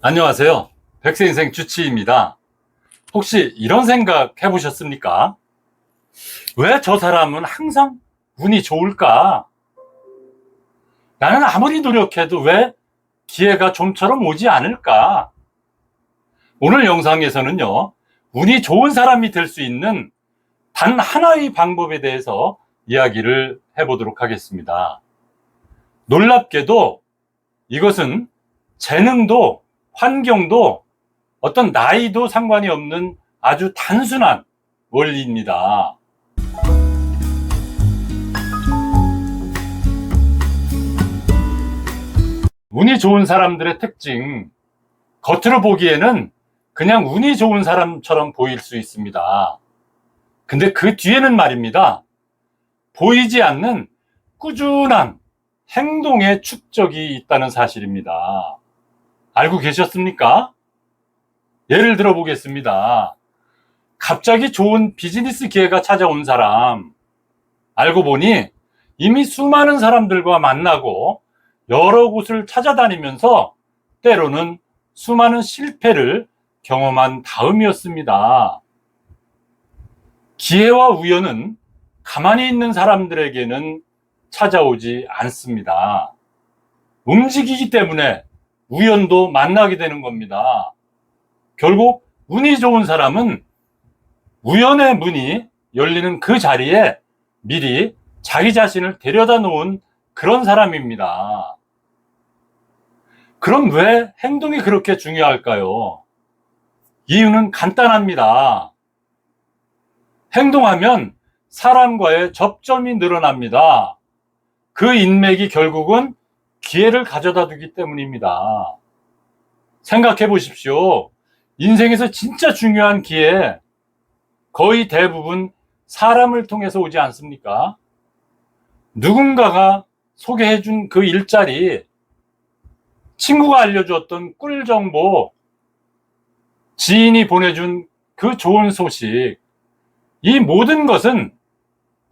안녕하세요. 백세인생 주치입니다. 혹시 이런 생각 해보셨습니까? 왜 저 사람은 항상 운이 좋을까? 나는 아무리 노력해도 왜 기회가 좀처럼 오지 않을까? 오늘 영상에서는요, 운이 좋은 사람이 될 수 있는 단 하나의 방법에 대해서 이야기를 해보도록 하겠습니다. 놀랍게도 이것은 재능도 환경도 어떤 나이도 상관이 없는 아주 단순한 원리입니다. 운이 좋은 사람들의 특징, 겉으로 보기에는 그냥 운이 좋은 사람처럼 보일 수 있습니다. 근데 그 뒤에는 말입니다. 보이지 않는 꾸준한 행동의 축적이 있다는 사실입니다. 알고 계셨습니까? 예를 들어 보겠습니다. 갑자기 좋은 비즈니스 기회가 찾아온 사람, 알고 보니 이미 수많은 사람들과 만나고 여러 곳을 찾아다니면서 때로는 수많은 실패를 경험한 다음이었습니다. 기회와 우연은 가만히 있는 사람들에게는 찾아오지 않습니다. 움직이기 때문에 우연도 만나게 되는 겁니다. 결국 운이 좋은 사람은 우연의 문이 열리는 그 자리에 미리 자기 자신을 데려다 놓은 그런 사람입니다. 그럼 왜 행동이 그렇게 중요할까요? 이유는 간단합니다. 행동하면 사람과의 접점이 늘어납니다. 그 인맥이 결국은 기회를 가져다 두기 때문입니다. 생각해 보십시오. 인생에서 진짜 중요한 기회, 거의 대부분 사람을 통해서 오지 않습니까? 누군가가 소개해 준 그 일자리, 친구가 알려주었던 꿀 정보, 지인이 보내준 그 좋은 소식, 이 모든 것은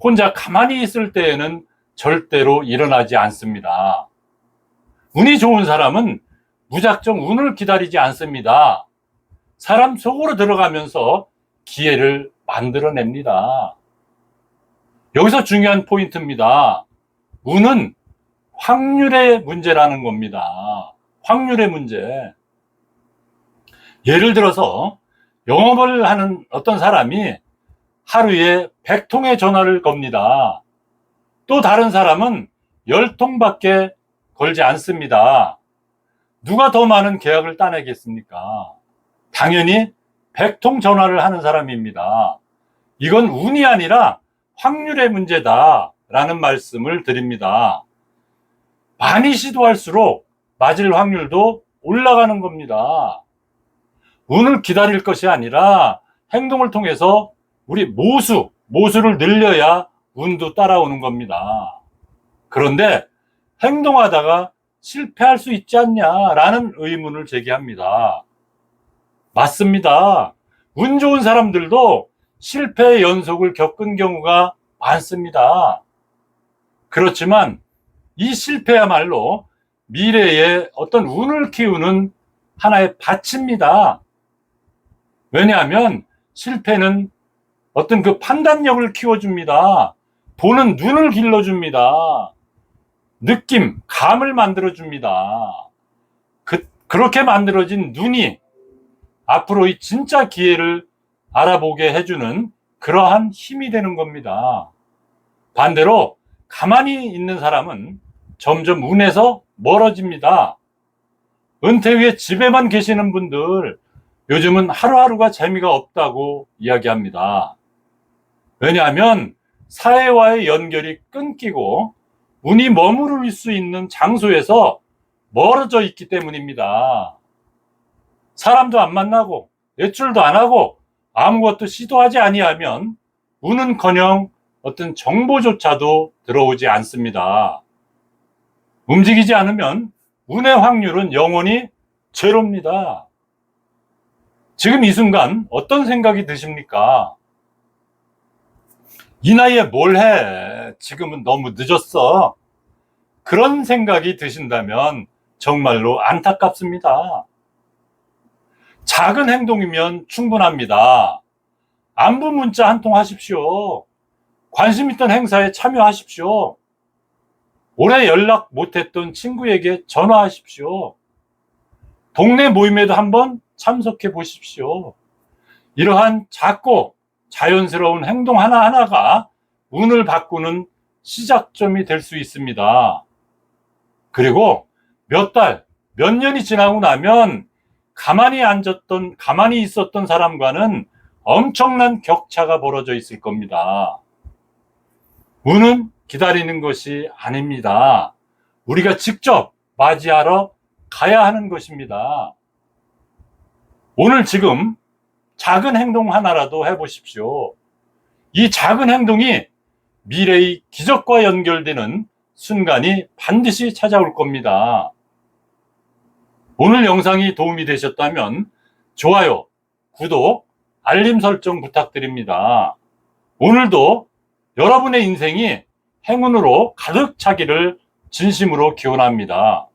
혼자 가만히 있을 때에는 절대로 일어나지 않습니다. 운이 좋은 사람은 무작정 운을 기다리지 않습니다. 사람 속으로 들어가면서 기회를 만들어냅니다. 여기서 중요한 포인트입니다. 운은 확률의 문제라는 겁니다. 확률의 문제. 예를 들어서 영업을 하는 어떤 사람이 하루에 100통의 전화를 겁니다. 또 다른 사람은 10통밖에 걸지 않습니다. 누가 더 많은 계약을 따내겠습니까? 당연히 100통 전화를 하는 사람입니다. 이건 운이 아니라 확률의 문제다. 라는 말씀을 드립니다. 많이 시도할수록 맞을 확률도 올라가는 겁니다. 운을 기다릴 것이 아니라 행동을 통해서 우리 모수, 모수를 늘려야 운도 따라오는 겁니다. 그런데 행동하다가 실패할 수 있지 않냐라는 의문을 제기합니다. 맞습니다. 운 좋은 사람들도 실패의 연속을 겪은 경우가 많습니다. 그렇지만 이 실패야말로 미래에 어떤 운을 키우는 하나의 밭입니다. 왜냐하면 실패는 어떤 그 판단력을 키워줍니다. 보는 눈을 길러줍니다. 느낌, 감을 만들어줍니다. 그, 그렇게 만들어진 눈이 앞으로의 진짜 기회를 알아보게 해주는 그러한 힘이 되는 겁니다. 반대로 가만히 있는 사람은 점점 운에서 멀어집니다. 은퇴 후에 집에만 계시는 분들 요즘은 하루하루가 재미가 없다고 이야기합니다. 왜냐하면 사회와의 연결이 끊기고 운이 머무를 수 있는 장소에서 멀어져 있기 때문입니다. 사람도 안 만나고 외출도 안 하고 아무것도 시도하지 아니하면 운은커녕 어떤 정보조차도 들어오지 않습니다. 움직이지 않으면 운의 확률은 영원히 제로입니다. 지금 이 순간 어떤 생각이 드십니까? 이 나이에 뭘 해? 지금은 너무 늦었어. 그런 생각이 드신다면 정말로 안타깝습니다. 작은 행동이면 충분합니다. 안부 문자 한 통 하십시오. 관심 있던 행사에 참여하십시오. 오래 연락 못했던 친구에게 전화하십시오. 동네 모임에도 한번 참석해 보십시오. 이러한 작고 자연스러운 행동 하나하나가 운을 바꾸는 시작점이 될 수 있습니다. 그리고 몇 달, 몇 년이 지나고 나면 가만히 앉았던, 가만히 있었던 사람과는 엄청난 격차가 벌어져 있을 겁니다. 운은 기다리는 것이 아닙니다. 우리가 직접 맞이하러 가야 하는 것입니다. 오늘 지금 작은 행동 하나라도 해보십시오. 이 작은 행동이 미래의 기적과 연결되는 순간이 반드시 찾아올 겁니다. 오늘 영상이 도움이 되셨다면 좋아요, 구독, 알림 설정 부탁드립니다. 오늘도 여러분의 인생이 행운으로 가득 차기를 진심으로 기원합니다.